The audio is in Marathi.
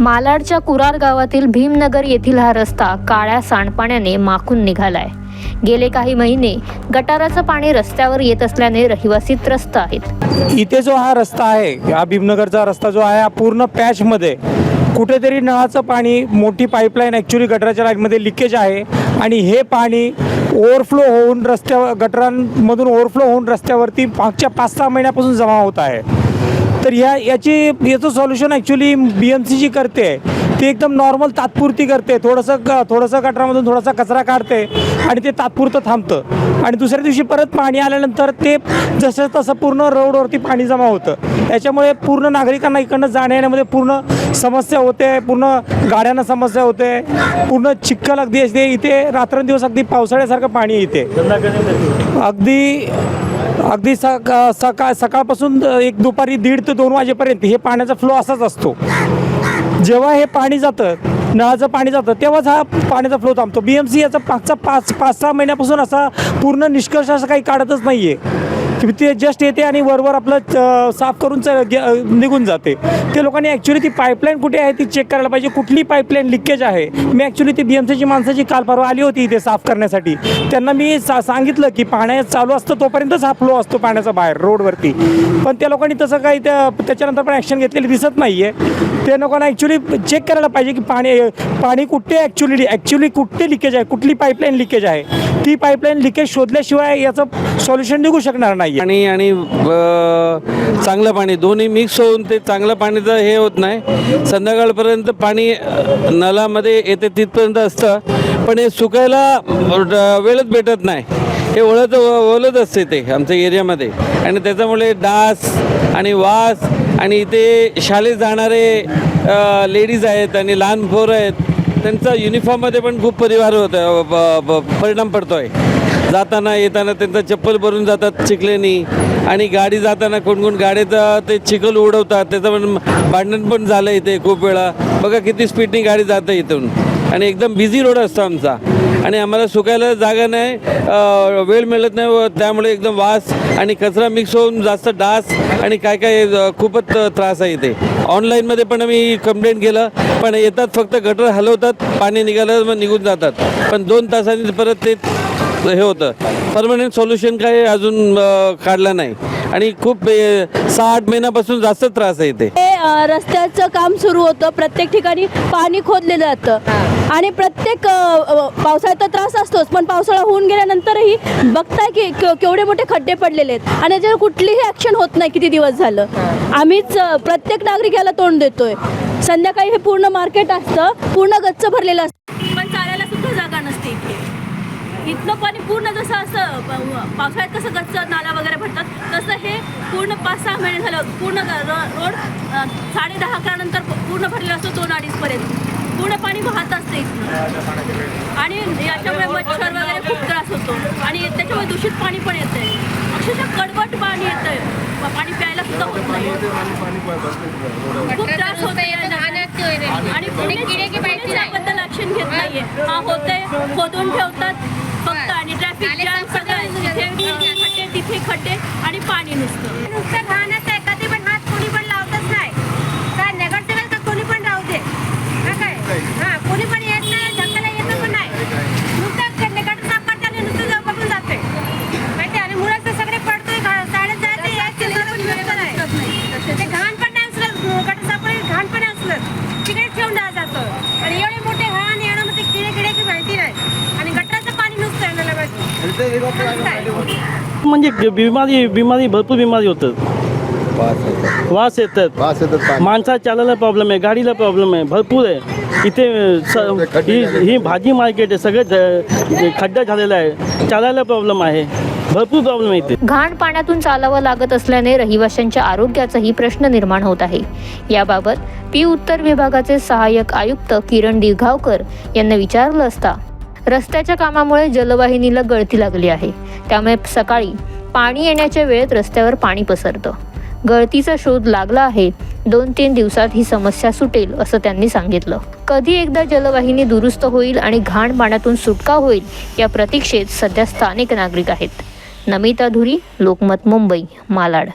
मालाडच्या कुरार गावातील भीमनगर येथील हा रस्ता काळ्या सांडपाण्याने माखून निघालाय. गेले काही महिने गटाराचं पाणी रस्त्यावर येत असल्याने रहिवासी त्रस्त आहेत. इथे जो हा रस्ता आहे हा भीमनगरचा रस्ता जो आहे हा पूर्ण पॅचमध्ये कुठेतरी नळाचं पाणी मोठी पाईपलाईन ॲक्च्युली गटराच्या लाईनमध्ये लिकेज आहे आणि हे पाणी ओव्हरफ्लो होऊन रस्त्यावर गटरांमधून ओव्हरफ्लो होऊन रस्त्यावरती मागच्या पाच सहा महिन्यापासून जमा होत आहे. तर ह्या याची याचं solution actually B M C G करते ती एकदम नॉर्मल तात्पुरती करते. थोडंसं ग थोडंसं गटरामधून थोडासा कचरा काढते आणि ते तात्पुरतं थांबतं. आणि दुसऱ्या दिवशी परत पाणी आल्यानंतर ते जसं तसं पूर्ण रोडवरती पाणी जमा होतं. त्याच्यामुळे पूर्ण नागरिकांना इकडनं जाण्या येण्यामध्ये पूर्ण समस्या होते पूर्ण गाड्यांना समस्या होते पूर्ण चिखल अगदी असते इथे रात्रंदिवस अगदी पावसाळ्यासारखं पाणी इथे अगदी अगदी सका सकाळ सकाळपासून एक दुपारी दीड ते दोन वाजेपर्यंत हे पाण्याचा फ्लो असाच असतो. जेव्हा हे पाणी जातं नळाचं पाणी जातं तेव्हाच हा पाण्याचा फ्लो थांबतो. बी एम सी याचा मागचा पाच पाच सहा महिन्यापासून असा पूर्ण निष्कर्ष असं काही काढतच नाही आहे की ते जस्ट येते आणि वरवर आपलं साफ करून निघून जाते. ते लोकांनी ॲक्च्युली ती पाईपलाईन कुठे आहे ती चेक करायला पाहिजे. कुठली पाईपलाईन लिकेज आहे? मी ॲक्च्युली ती बी एम सीची माणसाची काल परवा आली होती इथे साफ करण्यासाठी. त्यांना मी सा सांगितलं की पाण्या चालू असतं तोपर्यंतच हा फ्लो असतो पाण्याचा बाहेर रोडवरती पण त्या लोकांनी तसं काही त्या त्याच्यानंतर पण ॲक्शन घेतलेली दिसत नाही आहे त्या लोकांना ॲक्च्युली चेक करायला पाहिजे की पाणी पाणी कुठे ॲक्च्युली ॲक्च्युली कुठे लिकेज आहे? कुठली पाईपलाईन लिकेज आहे? ती पाईपलाईन लिकेज शोधल्याशिवाय याचं सोल्युशन निघू शकणार नाही. नाही आणि आणि चांगलं पाणी दोन्ही मिक्स होऊन ते चांगलं पाणीचं हे होत नाही. संध्याकाळपर्यंत पाणी नलामध्ये येते तिथपर्यंत असतं. पण हे सुकायला वेळच भेटत नाही. हे ओळत ओलत असते ते आमच्या एरियामध्ये. आणि त्याच्यामुळे डास आणि वास आणि इथे शाळेत जाणारे लेडीज आहेत आणि लहान पोरं आहेत त्यांचा युनिफॉर्ममध्ये पण खूप परिवार होत परिणाम पडतो आहे जाताना येताना त्यांचं चप्पल भरून जातात चिखलेनी. आणि गाडी जाताना कोण कोण गाडीचं ते चिखल उडवतात. त्याचं पण भांडण पण झालं इथे खूप वेळा. बघा किती स्पीडनी गाडी जाते इथून. आणि एकदम बिझी रोड असतो आमचा. आणि आम्हाला सुकायला जागा नाही वेळ मिळत नाही व त्यामुळे एकदम वास आणि कचरा मिक्स होऊन जास्त डास आणि काय काय खूपच त्रास आहे इथे. ऑनलाईनमध्ये पण आम्ही कंप्लेंट केलं पण येतात फक्त गटर हलवतात पाणी निघालं मग निघून जातात. पण दोन तासांनी परत ते हे होतं. परमनंट सोल्युशन काही अजून काढलं नाही. आणि खूप सहा आठ महिन्यापासून जास्त त्रास आहे ते रस्त्याचं काम सुरू होतं. प्रत्येक ठिकाणी पाणी खोदलेलं जातं. आणि प्रत्येक पावसाळ्यात तर त्रास असतोच पण पावसाळा होऊन गेल्यानंतरही बघताय की केवढे मोठे खड्डे पडलेले आहेत. आणि याच्यावर कुठलीही ॲक्शन होत नाही किती दिवस झालं. आम्हीच प्रत्येक नागरिक याला तोंड देतोय. संध्याकाळी हे पूर्ण मार्केट असतं पूर्ण गच्च भरलेलं असतं पण चालायला सुद्धा जागा नसते इथे इथलं पाणी पूर्ण जसं असं पावसाळ्यात कसं गच्च नाला वगैरे भरतात तसं हे पूर्ण पाच सहा महिने झालं. पूर्ण रोड साडे दहा अकरानंतर पूर्ण भरलेला असतो दोन अडीचपर्यंत पूर्ण पाणी वाहत असते आणि याच्यामुळे मच्छर वगैरे खूप त्रास होतो. आणि त्याच्यामुळे दूषित पाणी पण येतंय. अक्षरशः कडवट पाणी येतंय. प- पाणी प्यायला सुद्धा होत नाही. खूप त्रास होतोय आणि याबद्दल ऍक्शन घेत नाहीये. हा होतंय. खोदून ठेवतात फक्त आणि ट्रॅफिक जॅम सगळं जिथे खड्डे तिथे खड्डे आणि पाणी नुसतं नुसतं घाणच आहे कधी पण हात कोणी पण लावतच नाही काय नगरसेवक तर कोणी पण राहू दे हा काय हा कोणी पण येत नाही ढकलायला येतं पण नाही नुसतं गटर साफ करताना नुसतं जाऊ बघून जाते माहिती आणि मुलं तर सगळे पडतोय घा- शाळेत जायचं यायचं सगळं व्यवस्था नाही ते घाण पण नाही असलं गटर साफ करायला घाण पण असलं तिकडे ठेवून द्या जातं आणि एवढे मोठे घाण येणं मग ते किडे किड्याची माहिती नाही आणि गटराचं पाणी नुसतं आहे मला माहिती म्हणजे बिमारी बिमारी भरपूर बिमारी होतात वास येतात. वास येतात माणसा चालायला प्रॉब्लेम आहे गाडीला प्रॉब्लेम आहे भरपूर आहे. इथे ही ही भाजी मार्केट आहे सगळं खड्डा झालेला आहे. चालायला प्रॉब्लेम आहे. भरपूर प्रॉब्लेम येते घाण पाण्यातून चालावं लागत असल्याने रहिवाशांच्या आरोग्याचाही प्रश्न निर्माण होत आहे. याबाबत पी उत्तर विभागाचे सहाय्यक आयुक्त किरण दिघावकर यांना विचारलं असता रस्त्याच्या कामामुळे जलवाहिनीला गळती लागली आहे. त्यामुळे सकाळी पाणी येण्याच्या वेळेत रस्त्यावर पाणी पसरतं. गळतीचा शोध लागला आहे. दोन तीन दिवसात ही समस्या सुटेल असं त्यांनी सांगितलं. कधी एकदा जलवाहिनी दुरुस्त होईल आणि घाण पाण्यातून सुटका होईल या प्रतीक्षेत सध्या स्थानिक नागरिक आहेत. नमिता धुरी लोकमत मुंबई मालाड.